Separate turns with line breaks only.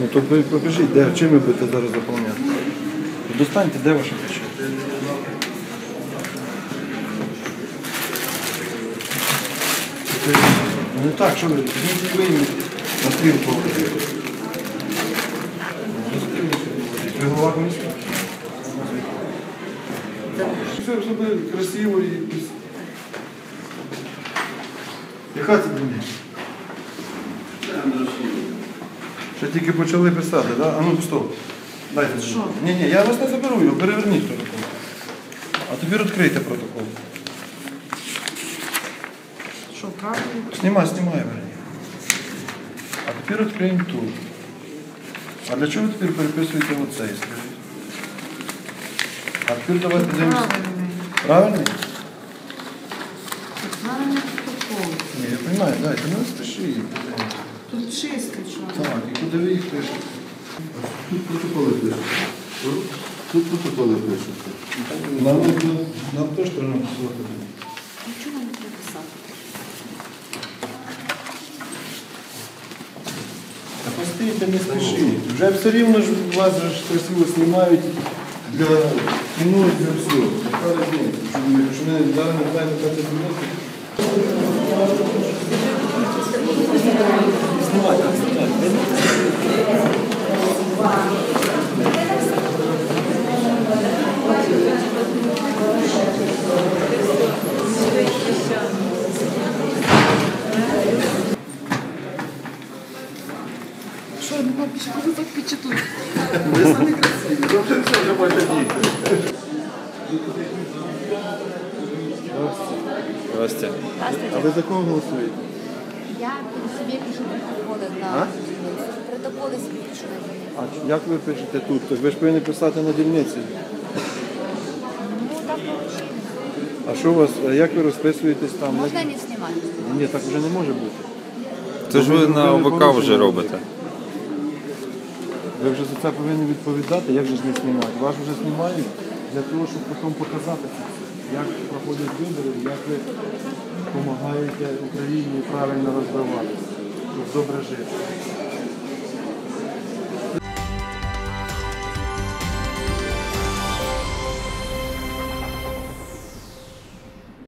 Ну то покажіть, де, чим ви будете зараз заповняти? Достаньте, де ваша печать? Ну так, що ви, візьміть ви на стрілку. На стрілку. Ви голова комісії? Все, щоб красиво і... Яка це буде? Ще тільки почали писати, так? Да? А ну стоп. Дайте. Що? Ні, ні, я вас не заберу його, переверніть протокол. А тепер відкрийте протокол.
Що, правильно?
Знімай, знімай, верні. А тепер відкриємо тут. А для чого ви тепер переписуєте оцей, скажіть? А тепер давайте дивимося.
Правильний.
Правильний?
Правильний протокол.
Ні, я розумію, дайте, ну не спішіть.
Тут чистий чорний.
Так, і куди ви їх пишете?
Тут протоколи пишете. Тут протоколи пишете.
Нам, нам теж треба написати.
Нічого не треба писати.
Та постійте, не спішіть. Вже все рівно ж вас же ж красиво знімають для кіно і для всього. Яка різниця? Що ми, зараз не знаємо, яка це
Що, ну, почему так печатают?
Здрасте.
А ви за кого голосуєте?
Я собі пишу протоколи на протоколи собі пишу на дільниці.
А як ви пишете тут? Так ви ж повинні писати на дільниці.
Ну так вийшло.
А що у вас, а як ви розписуєтесь там?
Можна не знімати.
Ні, так вже не може бути.
Це ж ви на ОВК вже робите.
Ви вже за це повинні відповідати, як же ж не знімати. Вас вже знімають для того, щоб потім показати. Як проходять вибори, як ви допомагаєте Україні правильно розвиватися, щоб добре жити.